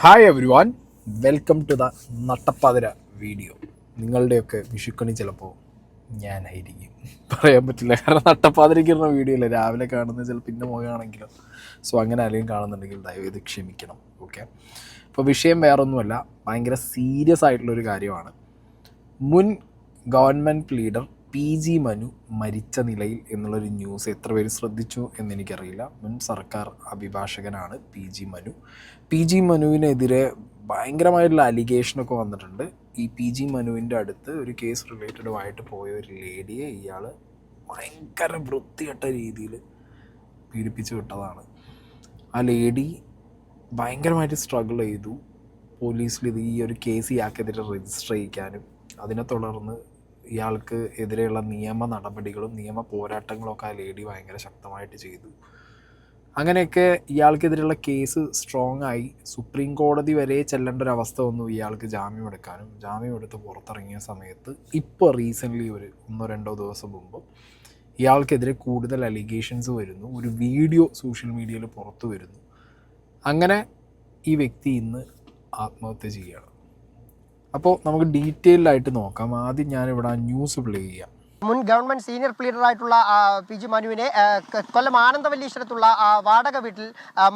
Hi everyone welcome to the നട്ടപ്പാതിര video നിങ്ങളുടെയൊക്കെ വിഷുക്കണി ചിലപ്പോൾ ഞാനായിരിക്കും. പറയാൻ പറ്റില്ല കാരണം നട്ടപ്പാതിരിക്കുന്ന വീഡിയോ അല്ല? രാവിലെ കാണുന്നത് ചിലപ്പോൾ പിന്നെ മുഖമാണെങ്കിലും. സോ അങ്ങനെ ആരെങ്കിലും കാണുന്നുണ്ടെങ്കിൽ ദയവേത് ക്ഷമിക്കണം ഓക്കെ അപ്പോൾ വിഷയം വേറൊന്നുമല്ല ഭയങ്കര സീരിയസ് ആയിട്ടുള്ളൊരു കാര്യമാണ്. മുൻ government leader P G Manu മരിച്ച നിലയിൽ എന്നുള്ളൊരു ന്യൂസ് എത്ര പേര് ശ്രദ്ധിച്ചു എന്നെനിക്കറിയില്ല മുൻ സർക്കാർ അഭിഭാഷകനാണ് P G Manu P G മനുവിനെതിരെ ഭയങ്കരമായിട്ടുള്ള അലിഗേഷനൊക്കെ വന്നിട്ടുണ്ട്. ഈ പി ജി മനുവിന്റെ അടുത്ത് ഒരു കേസ് റിലേറ്റഡുമായിട്ട് പോയ ഒരു ലേഡിയെ ഇയാൾ ഭയങ്കര വൃത്തികെട്ട രീതിയിൽ പീഡിപ്പിച്ചു വിട്ടതാണ്. ആ ലേഡി ഭയങ്കരമായിട്ട് സ്ട്രഗിൾ ചെയ്തു. പോലീസിൽ ഇത് ഈ ഒരു കേസ് ഇയാൾക്കെതിരെ രജിസ്റ്റർ ചെയ്യിക്കാനും അതിനെ തുടർന്ന് ഇയാൾക്ക് എതിരെയുള്ള നിയമ നടപടികളും നിയമ പോരാട്ടങ്ങളും ഒക്കെ ആ ലേഡി ഭയങ്കര ശക്തമായിട്ട് ചെയ്തു. അങ്ങനെയൊക്കെ ഇയാൾക്കെതിരെയുള്ള കേസ് സ്ട്രോങ് ആയി. സുപ്രീം കോടതി വരെ ചെല്ലേണ്ട ഒരു അവസ്ഥ വന്നു ഇയാൾക്ക് ജാമ്യം എടുക്കാനും. ജാമ്യം എടുത്ത് പുറത്തിറങ്ങിയ സമയത്ത് ഇപ്പോൾ റീസെന്റ്ലി ഒരു ഒന്നോ രണ്ടോ ദിവസം മുമ്പ് ഇയാൾക്കെതിരെ കൂടുതൽ അലിഗേഷൻസ് വരുന്നു. ഒരു വീഡിയോ സോഷ്യൽ മീഡിയയിൽ പുറത്തു വരുന്നു. അങ്ങനെ ഈ വ്യക്തി ഇന്ന് ആത്മഹത്യ ചെയ്യുകയാണ്. അപ്പോൾ നമുക്ക് ഡീറ്റെയിൽഡായിട്ട് നോക്കാം. ആദ്യം ഞാനിവിടെ ആ ന്യൂസ് പ്ലേ ചെയ്യാം. മുൻ ഗവൺമെന്റ് സീനിയർ പ്ലീഡറായിട്ടുള്ള പി ജി മനുവിനെ കൊല്ലം ആനന്ദവല്ലീശ്വരത്തുള്ള വാടക വീട്ടിൽ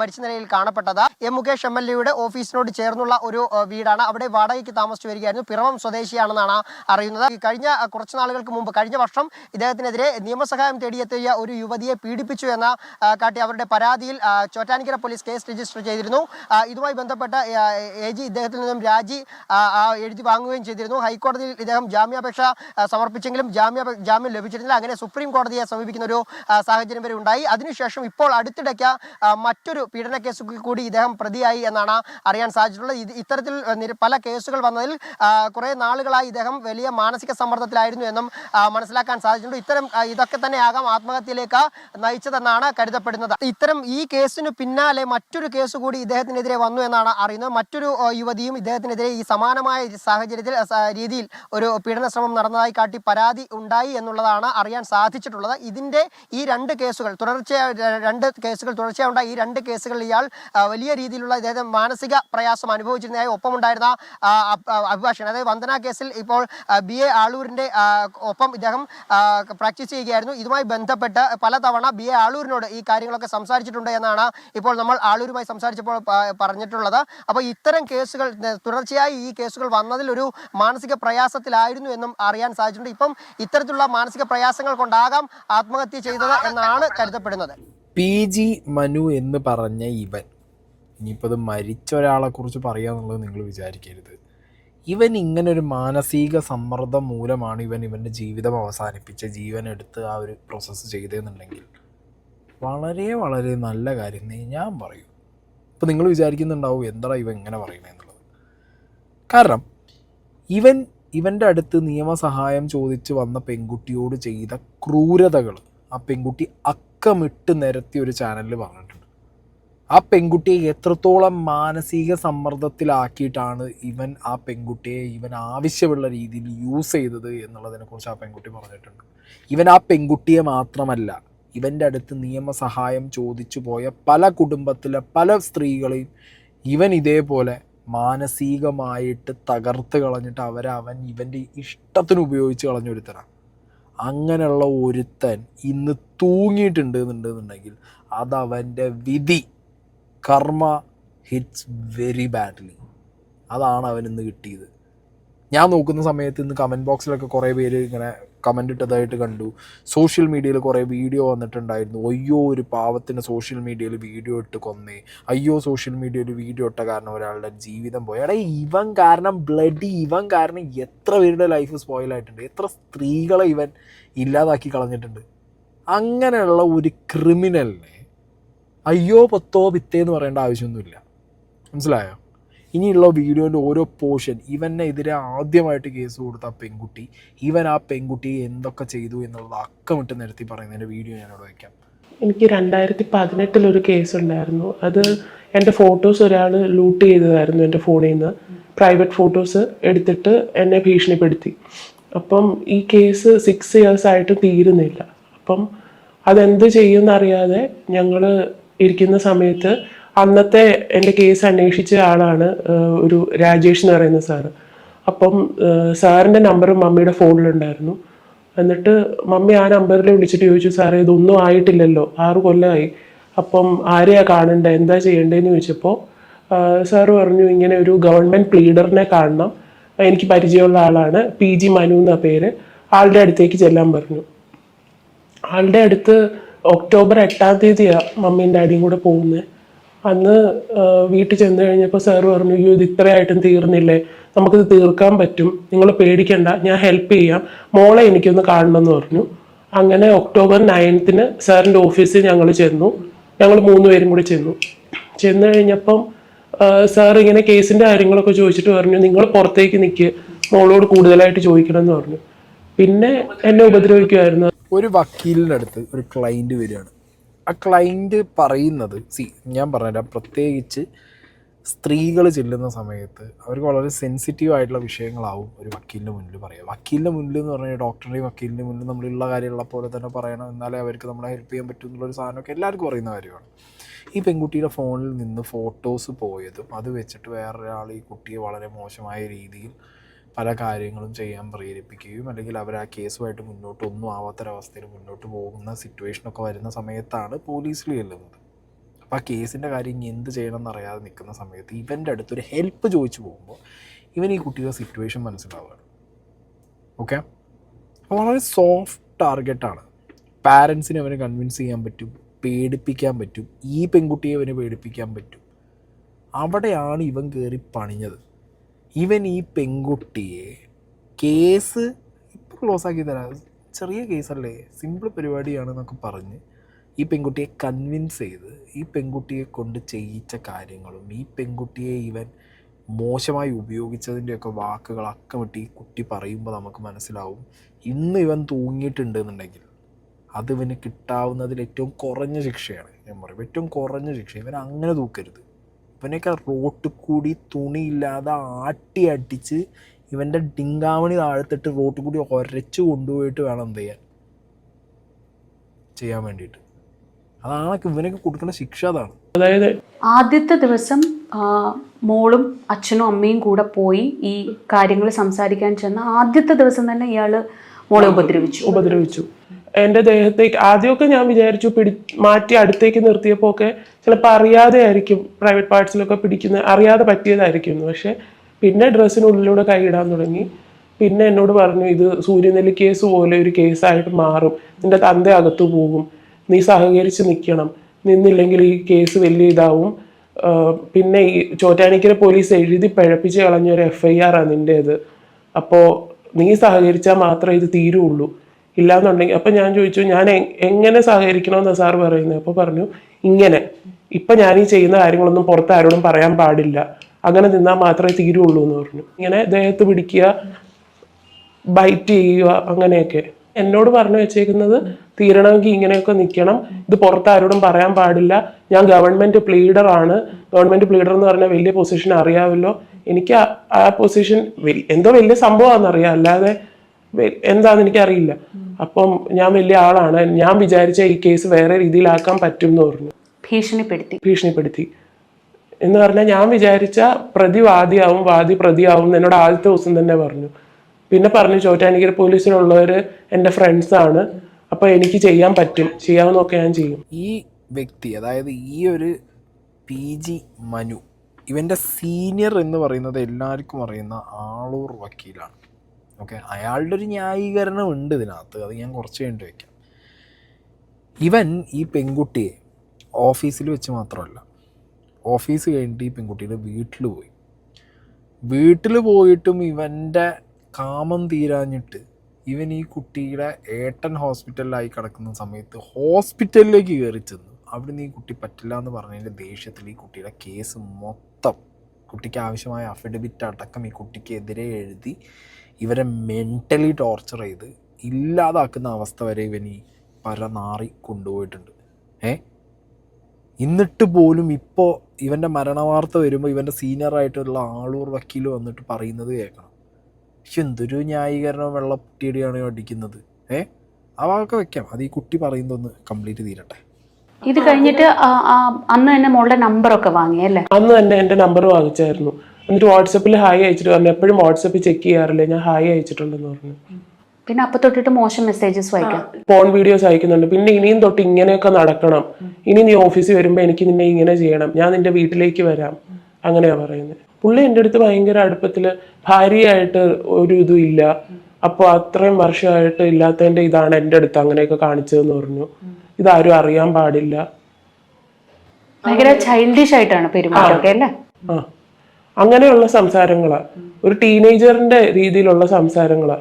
മരിച്ച നിലയിൽ കാണപ്പെട്ടത്. എം മുകേഷ് എം എൽ എയുടെ ഓഫീസിനോട് ചേർന്നുള്ള ഒരു വീടാണ്. അവിടെ വാടകയ്ക്ക് താമസിച്ചു വരികയായിരുന്നു. പിറവം സ്വദേശിയാണെന്നാണ് അറിയുന്നത്. കഴിഞ്ഞ കുറച്ച് നാളുകൾക്ക് മുമ്പ് കഴിഞ്ഞ വർഷം ഇദ്ദേഹത്തിനെതിരെ നിയമസഹായം തേടിയെത്തിയ ഒരു യുവതിയെ പീഡിപ്പിച്ചു എന്ന കാട്ടി അവരുടെ പരാതിയിൽ ചോറ്റാനിക്കര പോലീസ് കേസ് രജിസ്റ്റർ ചെയ്തിരുന്നു. ഇതുമായി ബന്ധപ്പെട്ട എ ജി ഇദ്ദേഹത്തിൽ നിന്നും രാജി എഴുതി വാങ്ങുകയും ചെയ്തിരുന്നു. ഹൈക്കോടതിയിൽ ഇദ്ദേഹം ജാമ്യാപേക്ഷ സമർപ്പിച്ചെങ്കിലും ജാമ്യ ജാമ്യം ലഭിച്ചിരുന്നില്ല. അങ്ങനെ സുപ്രീം കോടതിയെ സമീപിക്കുന്ന ഒരു സാഹചര്യം വരെ ഉണ്ടായി. അതിനുശേഷം ഇപ്പോൾ അടുത്തിടയ്ക്ക് മറ്റൊരു പീഡന കേസുകൾ കൂടി ഇദ്ദേഹം പ്രതിയായി എന്നാണ് അറിയാൻ സാധിച്ചിട്ടുള്ളത്. ഇത് ഇത്തരത്തിൽ പല കേസുകൾ വന്നതിൽ കുറെ നാളുകളായി ഇദ്ദേഹം വലിയ മാനസിക സമ്മർദ്ദത്തിലായിരുന്നു എന്നും മനസ്സിലാക്കാൻ സാധിച്ചിട്ടുണ്ട്. ഇത്തരം ഇതൊക്കെ ഇതൊക്കെ തന്നെയാകാം ആത്മഹത്യയിലേക്ക് നയിച്ചതെന്നാണ് കരുതപ്പെടുന്നത്. ഇത്തരം ഈ കേസിന് പിന്നാലെ മറ്റൊരു കേസ് കൂടി ഇദ്ദേഹത്തിനെതിരെ വന്നു എന്നാണ് അറിയുന്നത്. മറ്റൊരു യുവതിയും ഇദ്ദേഹത്തിനെതിരെ ഈ സമാനമായ സാഹചര്യത്തിൽ രീതിയിൽ ഒരു പീഡന ശ്രമം നടന്നതായി കാട്ടി പരാതി ഉണ്ടായി എന്നുള്ളതാണ് അറിയാൻ സാധിച്ചിട്ടുള്ളത്. ഇതിന്റെ ഈ രണ്ട് കേസുകൾ തുടർച്ചയായ രണ്ട് കേസുകൾ തുടർച്ചയായ ഈ രണ്ട് കേസുകളിൽ ഇയാൾ വലിയ രീതിയിലുള്ള ഇദ്ദേഹം മാനസിക പ്രയാസം അനുഭവിച്ചിരുന്നതായി ഒപ്പമുണ്ടായിരുന്ന അഭിഭാഷകൻ. അതായത് വന്ദന കേസിൽ ഇപ്പോൾ ബി. എ. ആളൂരിന്റെ ഒപ്പം ഇദ്ദേഹം പ്രാക്ടീസ് ചെയ്യുകയായിരുന്നു. ഇതുമായി ബന്ധപ്പെട്ട് പലതവണ ബി. എ. ആളൂരിനോട് ഈ കാര്യങ്ങളൊക്കെ സംസാരിച്ചിട്ടുണ്ട് എന്നാണ് ഇപ്പോൾ നമ്മൾ ആളൂരുമായി സംസാരിച്ചപ്പോൾ പറഞ്ഞിട്ടുള്ളത്. അപ്പോൾ ഇത്തരം കേസുകൾ തുടർച്ചയായി ഈ കേസുകൾ വന്നതിൽ ഒരു മാനസിക പ്രയാസത്തിലായിരുന്നു എന്നും അറിയാൻ സാധിച്ചിട്ടുണ്ട്. ഇപ്പം ഇത്തരത്തിലുള്ള മാനസിക പ്രയാസങ്ങൾ കൊണ്ടാകാം ആത്മഹത്യ ചെയ്തത് എന്നാണ് കരുതപ്പെടുന്നത്. പി. ജി. മനു എന്ന് പറഞ്ഞ ഇവൻ ഇനിയിപ്പോൾ അത് മരിച്ച ഒരാളെക്കുറിച്ച് പറയാന്നുള്ളത് നിങ്ങൾ വിചാരിക്കരുത്. ഇവൻ ഇങ്ങനെ ഒരു മാനസിക സമ്മർദ്ദം മൂലമാണ് ഇവൻ ഇവന്റെ ജീവിതം അവസാനിപ്പിച്ച ജീവൻ എടുത്ത് ആ ഒരു പ്രോസസ്സ് ചെയ്തതെന്നുണ്ടെങ്കിൽ വളരെ വളരെ നല്ല കാര്യം ഞാൻ പറയും. ഇപ്പോൾ നിങ്ങൾ വിചാരിക്കുന്നുണ്ടാവും എന്താ ഇവൻ ഇങ്ങനെ പറയണേന്നുള്ളത്. കാരണം ഇവൻ ഇവന്റെ അടുത്ത് നിയമസഹായം ചോദിച്ച് വന്ന പെൺകുട്ടിയോട് ചെയ്ത ക്രൂരതകൾ ആ പെൺകുട്ടി അക്കമിട്ട് നിരത്തി ഒരു ചാനലിൽ പറഞ്ഞിട്ടുണ്ട്. ആ പെൺകുട്ടിയെ എത്രത്തോളം മാനസിക സമ്മർദ്ദത്തിലാക്കിയിട്ടാണ് ഇവൻ ആ പെൺകുട്ടിയെ ഇവൻ ആവശ്യമുള്ള രീതിയിൽ യൂസ് ചെയ്തത് എന്നുള്ളതിനെക്കുറിച്ച് ആ പെൺകുട്ടി പറഞ്ഞിട്ടുണ്ട്. ഇവൻ ആ പെൺകുട്ടിയെ മാത്രമല്ല ഇവന്റെ അടുത്ത് നിയമസഹായം ചോദിച്ചു പോയ പല കുടുംബത്തിലെ പല സ്ത്രീകളെയും ഇവൻ ഇതേപോലെ മാനസികമായിട്ട് തകർത്ത് കളഞ്ഞിട്ട് അവരെ അവൻ ഇവന്റെ ഇഷ്ടത്തിന് ഉപയോഗിച്ച് കളഞ്ഞൊരുത്തനാണ് അങ്ങനെയുള്ള ഒരുത്തൻ ഇന്ന് തൂങ്ങിയിട്ടുണ്ട് എന്നുണ്ടെന്നുണ്ടെങ്കിൽ അതവന്റെ വിധി കർമ്മ ഹിറ്റ്സ് വെരി ബാഡ്ലി അതാണ് അവൻ ഇന്ന് കിട്ടിയത്. ഞാൻ നോക്കുന്ന സമയത്ത് ഇന്ന് കമന്റ് ബോക്സിലൊക്കെ കുറേ പേര് ഇങ്ങനെ കമന്റ് ഇട്ടതായിട്ട് കണ്ടു. സോഷ്യൽ മീഡിയയിൽ കുറേ വീഡിയോ വന്നിട്ടുണ്ടായിരുന്നു. അയ്യോ ഒരു പാവത്തിന് സോഷ്യൽ മീഡിയയിൽ വീഡിയോ ഇട്ട് കൊന്നേ. അയ്യോ സോഷ്യൽ മീഡിയയിൽ വീഡിയോ ഇട്ട കാരണം ഒരാളുടെ ജീവിതം പോയി. എടാ ഇവൻ കാരണം ബ്ലഡി ഇവൻ കാരണം എത്ര പേരുടെ ലൈഫ് സ്പോയിലായിട്ടുണ്ട് എത്ര സ്ത്രീകളെ ഇവൻ ഇല്ലാതാക്കി കളഞ്ഞിട്ടുണ്ട്. അങ്ങനെയുള്ള ഒരു ക്രിമിനലിനെ അയ്യോ പത്തോ പിത്തേ എന്ന് പറയേണ്ട ആവശ്യമൊന്നുമില്ല. മനസ്സിലായോ? ഇനിയുള്ള വീഡിയോന്റെ ഓരോ പോർഷൻ ഇവനെതിരെ ആദ്യമായിട്ട് കേസ് കൊടുത്ത ആ പെൺകുട്ടി ഇവൻ ആ പെൺകുട്ടിയെ എന്തൊക്കെ ചെയ്തു എന്നുള്ളത് അക്കമിട്ട് നിരത്തി പറയുന്നതിന്റെ വീഡിയോ ഞാനിവിടെ വയ്ക്കാം. എനിക്ക് രണ്ടായിരത്തി പതിനെട്ടിലൊരു കേസ് ഉണ്ടായിരുന്നു. അത് എന്റെ ഫോട്ടോസ് ഒരാൾ ലൂട്ട് ചെയ്തതായിരുന്നു എന്റെ ഫോണിൽ നിന്ന്. പ്രൈവറ്റ് ഫോട്ടോസ് എടുത്തിട്ട് എന്നെ ഭീഷണിപ്പെടുത്തി. അപ്പം ഈ കേസ് സിക്സ് ഇയേഴ്സ് ആയിട്ട് തീരുന്നില്ല. അപ്പം അതെന്ത് ചെയ്യുമെന്നറിയാതെ ഞങ്ങൾ ഇരിക്കുന്ന സമയത്ത് അന്നത്തെ എന്റെ കേസ് അന്വേഷിച്ച ആളാണ് ഒരു രാജേഷ് എന്ന് പറയുന്ന സാറ് അപ്പം സാറിന്റെ നമ്പർ മമ്മിയുടെ ഫോണിലുണ്ടായിരുന്നു എന്നിട്ട് മമ്മി ആ നമ്പറിൽ വിളിച്ചിട്ട് ചോദിച്ചു സാറേ ഇതൊന്നും ആയിട്ടില്ലല്ലോ. ആറ് കൊല്ലമായി അപ്പം ആരെയാ കാണണ്ടേ? എന്താ ചെയ്യേണ്ടതെന്ന് ചോദിച്ചപ്പോൾ സാറ് പറഞ്ഞു ഇങ്ങനെ ഒരു ഗവൺമെന്റ് പ്ലീഡറിനെ കാണണം. എനിക്ക് പരിചയമുള്ള ആളാണ്. പി ജി മനു എന്ന പേര്. ആളുടെ അടുത്തേക്ക് ചെല്ലാൻ പറഞ്ഞു. ആളുടെ അടുത്ത് ഒക്ടോബർ എട്ടാം തീയതിയാണ് മമ്മിയും ഡാഡിയും കൂടെ പോകുന്നത് അന്ന് വീട്ടിൽ ചെന്ന് കഴിഞ്ഞപ്പോൾ സാറ് പറഞ്ഞു അയ്യോ ഇത് ഇത്രയായിട്ടും തീർന്നില്ലേ? നമുക്കിത് തീർക്കാൻ പറ്റും. നിങ്ങൾ പേടിക്കണ്ട. ഞാൻ ഹെൽപ്പ് ചെയ്യാം. മോളെ എനിക്കൊന്ന് കാണണമെന്ന് പറഞ്ഞു. അങ്ങനെ ഒക്ടോബർ നയൻത്തിന് സാറിന്റെ ഓഫീസിൽ ഞങ്ങൾ ചെന്നു. ഞങ്ങൾ മൂന്ന് പേരും കൂടി ചെന്നു. ചെന്ന് കഴിഞ്ഞപ്പം സാർ ഇങ്ങനെ കേസിന്റെ കാര്യങ്ങളൊക്കെ ചോദിച്ചിട്ട് പറഞ്ഞു നിങ്ങൾ പുറത്തേക്ക് നിൽക്കുക മോളോട് കൂടുതലായിട്ട് ചോദിക്കണമെന്ന് പറഞ്ഞു. പിന്നെ എന്നെ ഉപദ്രവിക്കുമായിരുന്നു ഒരു വക്കീലിന്റെ അടുത്ത് ഒരു ക്ലൈന്റ് വരികയാണ്. ആ ക്ലൈന്റ് പറയുന്നത് സി ഞാൻ പറഞ്ഞുതരാം. പ്രത്യേകിച്ച് സ്ത്രീകൾ ചെല്ലുന്ന സമയത്ത് അവർക്ക് വളരെ സെൻസിറ്റീവ് ആയിട്ടുള്ള വിഷയങ്ങളാവും ഒരു വക്കീലിന്റെ മുന്നിൽ പറയുക. വക്കീലിന്റെ മുന്നിൽ എന്ന് പറഞ്ഞാൽ ഡോക്ടറുടെയും വക്കീലിന്റെ മുന്നിൽ നമ്മളുള്ള കാര്യമുള്ള പോലെ തന്നെ പറയണം. എന്നാലേ അവർക്ക് നമ്മളെ ഹെൽപ്പ് ചെയ്യാൻ പറ്റും എന്നുള്ളൊരു സാധനമൊക്കെ എല്ലാവർക്കും അറിയുന്ന കാര്യമാണ്. ഈ പെൺകുട്ടിയുടെ ഫോണിൽ നിന്ന് ഫോട്ടോസ് പോയതും അത് വെച്ചിട്ട് വേറൊരാൾ ഈ കുട്ടിയെ വളരെ മോശമായ രീതിയിൽ പല കാര്യങ്ങളും ചെയ്യാൻ പ്രേരിപ്പിക്കുകയും അല്ലെങ്കിൽ അവർ ആ കേസുമായിട്ട് മുന്നോട്ട് ഒന്നും ആവാത്തൊരവസ്ഥയിൽ മുന്നോട്ട് പോകുന്ന സിറ്റുവേഷനൊക്കെ വരുന്ന സമയത്താണ് പോലീസിൽ ചെല്ലുന്നത്. അപ്പോൾ ആ കേസിന്റെ കാര്യം ഇനി എന്ത് ചെയ്യണം എന്നറിയാതെ നിൽക്കുന്ന സമയത്ത് ഇവന്റെ അടുത്തൊരു ഹെൽപ്പ് ചോദിച്ചു പോകുമ്പോൾ ഇവൻ ഈ കുട്ടിയുടെ സിറ്റുവേഷൻ മനസ്സിലാവുകയാണ്. ഓക്കെ അപ്പോൾ വളരെ സോഫ്റ്റ് ടാർഗറ്റാണ് പാരൻസിനെ അവനെ കൺവിൻസ് ചെയ്യാൻ പറ്റും പേടിപ്പിക്കാൻ പറ്റും ഈ പെൺകുട്ടിയെ അവനെ പേടിപ്പിക്കാൻ പറ്റും. അവിടെയാണ് ഇവൻ കയറി പണിഞ്ഞത്. ഇവൻ ഈ പെൺകുട്ടിയെ കേസ് ഇപ്പോൾ ക്ലോസ് ആക്കി തരാം. ചെറിയ കേസല്ലേ? സിമ്പിൾ പരിപാടിയാണെന്നൊക്കെ പറഞ്ഞ് ഈ പെൺകുട്ടിയെ കൺവിൻസ് ചെയ്ത് ഈ പെൺകുട്ടിയെ കൊണ്ട് ചെയ്യിച്ച കാര്യങ്ങളും ഈ പെൺകുട്ടിയെ ഇവൻ മോശമായി ഉപയോഗിച്ചതിന്റെയൊക്കെ വാക്കുകൾ അക്കമിട്ട് ഈ കുട്ടി പറയുമ്പോൾ നമുക്ക് മനസ്സിലാവും ഇന്ന് ഇവൻ തൂങ്ങിയിട്ടുണ്ട് എന്നുണ്ടെങ്കിൽ അത് ഇവന് കിട്ടാവുന്നതിൽ ഏറ്റവും കുറഞ്ഞ ശിക്ഷയാണ്. ഞാൻ പറയും ഏറ്റവും കുറഞ്ഞ ശിക്ഷ. ഇവൻ അങ്ങനെ തൂക്കരുത്. ഇവനെയൊക്കെ റോട്ടിൽ കൂടി തുണിയില്ലാതെ ആട്ടി അടിച്ച് ഇവന്റെ ഡിങ്കാമണി താഴത്തിട്ട് റോട്ടിൽ കൂടി ഒരച്ച് കൊണ്ടുപോയിട്ട് വേണം എന്ത് ചെയ്യാൻ? ചെയ്യാൻ വേണ്ടിയിട്ട്. അതാണ് ഇവനൊക്കെ കൊടുക്കുന്ന ശിക്ഷ അതാണ്. അതായത് ആദ്യത്തെ ദിവസം മോളും അച്ഛനും അമ്മയും കൂടെ പോയി ഈ കാര്യങ്ങൾ സംസാരിക്കാൻ ചെന്ന ആദ്യത്തെ ദിവസം തന്നെ ഇയാൾ മോളെ ഉപദ്രവിച്ചു. ഉപദ്രവിച്ചു. എന്റെ ദേഹത്തേക്ക് ആദ്യമൊക്കെ ഞാൻ വിചാരിച്ചു പിടി മാറ്റി അടുത്തേക്ക് നിർത്തിയപ്പോൾ ഒക്കെ ചിലപ്പോൾ അറിയാതെ ആയിരിക്കും പ്രൈവറ്റ് പാർട്സിലൊക്കെ പിടിക്കുന്ന അറിയാതെ പറ്റിയതായിരിക്കും പക്ഷേ പിന്നെ ഡ്രസ്സിനുള്ളിലൂടെ കൈയിടാൻ തുടങ്ങി. പിന്നെ എന്നോട് പറഞ്ഞു ഇത് സൂര്യനെല്ലി കേസ് പോലെ ഒരു കേസായിട്ട് മാറും. നിന്റെ തന്ത അകത്തു പോകും. നീ സഹകരിച്ച് നിൽക്കണം. നിന്നില്ലെങ്കിൽ ഈ കേസ് വലിയ ഇതാവും. പിന്നെ ഈ ചോറ്റാനിക്കര പോലീസ് എഴുതി പിഴപ്പിച്ച് കളഞ്ഞ ഒരു എഫ് ഐ ആർ ആണ് നിന്റേത്. അപ്പോൾ നീ സഹകരിച്ചാൽ മാത്രമേ ഇത് തീരുള്ളൂ. ഇല്ലാന്നുണ്ടെങ്കിൽ അപ്പം ഞാൻ ചോദിച്ചു ഞാൻ എങ്ങനെ സഹകരിക്കണമെന്നാണ് സാർ പറയുന്നത്? അപ്പോൾ പറഞ്ഞു ഇങ്ങനെ. ഇപ്പം ഞാൻ ഈ ചെയ്യുന്ന കാര്യങ്ങളൊന്നും പുറത്ത് ആരോടും പറയാൻ പാടില്ല. അങ്ങനെ നിന്നാൽ മാത്രമേ തീരുള്ളൂ എന്ന് പറഞ്ഞു. ഇങ്ങനെ ദേഹത്ത് പിടിക്കുക ബൈറ്റ് ചെയ്യുക അങ്ങനെയൊക്കെ. എന്നോട് പറഞ്ഞു വെച്ചേക്കുന്നത് തീരണമെങ്കിൽ ഇങ്ങനെയൊക്കെ നിൽക്കണം. ഇത് പുറത്ത് ആരോടും പറയാൻ പാടില്ല. ഞാൻ ഗവൺമെന്റ് പ്ലീഡർ ആണ്. ഗവൺമെന്റ് പ്ലീഡർ എന്ന് പറഞ്ഞാൽ വലിയ പൊസിഷൻ അറിയാമല്ലോ. എനിക്ക് ആ പൊസിഷൻ എന്തോ വലിയ സംഭവമാണെന്നറിയാം അല്ലാതെ എന്താന്ന് എനിക്കറിയില്ല. അപ്പം ഞാൻ വലിയ ആളാണ്. ഞാൻ വിചാരിച്ച ഈ കേസ് വേറെ രീതിയിലാക്കാൻ പറ്റും എന്ന് പറഞ്ഞു. ഭീഷണിപ്പെടുത്തി. ഭീഷണിപ്പെടുത്തി. എന്ന് പറഞ്ഞാൽ ഞാൻ വിചാരിച്ച പ്രതി വാദിയാവും വാദി പ്രതിയാവും എന്ന് എന്നോട് ആദ്യത്തെ ദിവസം തന്നെ പറഞ്ഞു. പിന്നെ പറഞ്ഞു ചോറ്റാനിക്കര പോലീസിലുള്ളവർ എന്റെ ഫ്രണ്ട്സാണ് അപ്പോൾ എനിക്ക് ചെയ്യാൻ പറ്റും. ചെയ്യാവുന്നൊക്കെ ഞാൻ ചെയ്യും. ഈ വ്യക്തി അതായത് ഈ ഒരു പി ജി മനു ഇവന്റെ സീനിയർ എന്ന് പറയുന്നത് എല്ലാവർക്കും അറിയുന്ന ആളൂർ വക്കീലാണ്. ഓക്കെ? അയാളുടെ ഒരു ന്യായീകരണം ഉണ്ട് ഇതിനകത്ത്. അത് ഞാൻ കുറച്ച് കഴിഞ്ഞിട്ട് വയ്ക്കാം ഇവൻ ഈ പെൺകുട്ടിയെ ഓഫീസിൽ വെച്ച് മാത്രമല്ല ഓഫീസ് കഴിഞ്ഞിട്ട് ഈ പെൺകുട്ടിയുടെ വീട്ടിൽ പോയി. വീട്ടിൽ പോയിട്ടും ഇവന്റെ കാമം തീരാഞ്ഞിട്ട് ഇവൻ ഈ കുട്ടിയുടെ ഏട്ടൻ ഹോസ്പിറ്റലിലായി കിടക്കുന്ന സമയത്ത് ഹോസ്പിറ്റലിലേക്ക് കയറി ചെന്നു. അവിടുന്ന് ഈ കുട്ടി പറ്റില്ല എന്ന് പറഞ്ഞതിന്റെ ദേഷ്യത്തിൽ ഈ കുട്ടിയുടെ കേസ് മൊത്തം കുട്ടിക്ക് ആവശ്യമായ അഫിഡവിറ്റ് അടക്കം ഈ കുട്ടിക്കെതിരെ എഴുതി ഇവരെ മെന്റലി ടോർച്ചർ ചെയ്ത് ഇല്ലാതാക്കുന്ന അവസ്ഥ വരെ ഇവൻ ഈ പരനാറി കൊണ്ടുപോയിട്ടുണ്ട്. ഏ? എന്നിട്ട് പോലും ഇപ്പോൾ ഇവന്റെ മരണവാർത്ത വരുമ്പോൾ ഇവന്റെ സീനിയറായിട്ടുള്ള ആളൂർ വക്കീൽ വന്നിട്ട് പറയുന്നത് കേൾക്കണം. പക്ഷെ എന്തൊരു ന്യായീകരണം വെള്ളപ്പൊട്ടിയടിയാണ് അടിക്കുന്നത്. ഏ? ആ വെക്കാം. അത് ഈ കുട്ടി പറയുന്നതൊന്ന് കംപ്ലീറ്റ് തീരട്ടെ. ഇത് കഴിഞ്ഞിട്ട് അന്ന് തന്നെ മോളുടെ നമ്പറൊക്കെ വാങ്ങി അല്ലേ? അന്ന് തന്നെ എന്റെ നമ്പർ വാങ്ങിച്ചായിരുന്നു. എന്നിട്ട് വാട്സപ്പിൽ ഹായ് അയച്ചിട്ട് പറഞ്ഞു. എപ്പോഴും വാട്സപ്പിൽ ചെക്ക് ചെയ്യാറില്ല? ഞാൻ ഹായ് അയച്ചിട്ടുണ്ടെന്ന് പറഞ്ഞു. പിന്നെ അപ്പൊ തൊട്ടിട്ട് മോശം മെസ്സേജസ് വായിക്കാം. ഫോൺ വീഡിയോസ് അയക്കുന്നുണ്ട് പിന്നെ ഇനിയും തൊട്ട് ഇങ്ങനെയൊക്കെ നടക്കണം. ഇനി നീ ഓഫീസിൽ വരുമ്പോൾ എനിക്ക് നിന്നെ ഇങ്ങനെ ചെയ്യണം. ഞാൻ നിന്റെ വീട്ടിലേക്ക് വരാം. അങ്ങനെയാ പറയുന്നത് പുള്ളി എന്റെ അടുത്ത് ഭയങ്കര അടുപ്പത്തിൽ ഭാര്യയായിട്ട് ഒരു ഇതും ഇല്ല. അപ്പോൾ അത്രയും വർഷമായിട്ട് ഇല്ലാത്തതിന്റെ ഇതാണ് എന്റെ അടുത്ത് അങ്ങനെയൊക്കെ കാണിച്ചതെന്ന് പറഞ്ഞു. ഇതാരും അറിയാൻ പാടില്ല. ഭയങ്കര ചൈൽഡിഷ് ആയിട്ടാണ് പെരുമാറ്റമൊക്കെ അല്ലേ? ആ. അങ്ങനെയുള്ള സംസാരങ്ങളാ. ഒരു ടീനേജറിന്റെ രീതിയിലുള്ള സംസാരങ്ങളാ.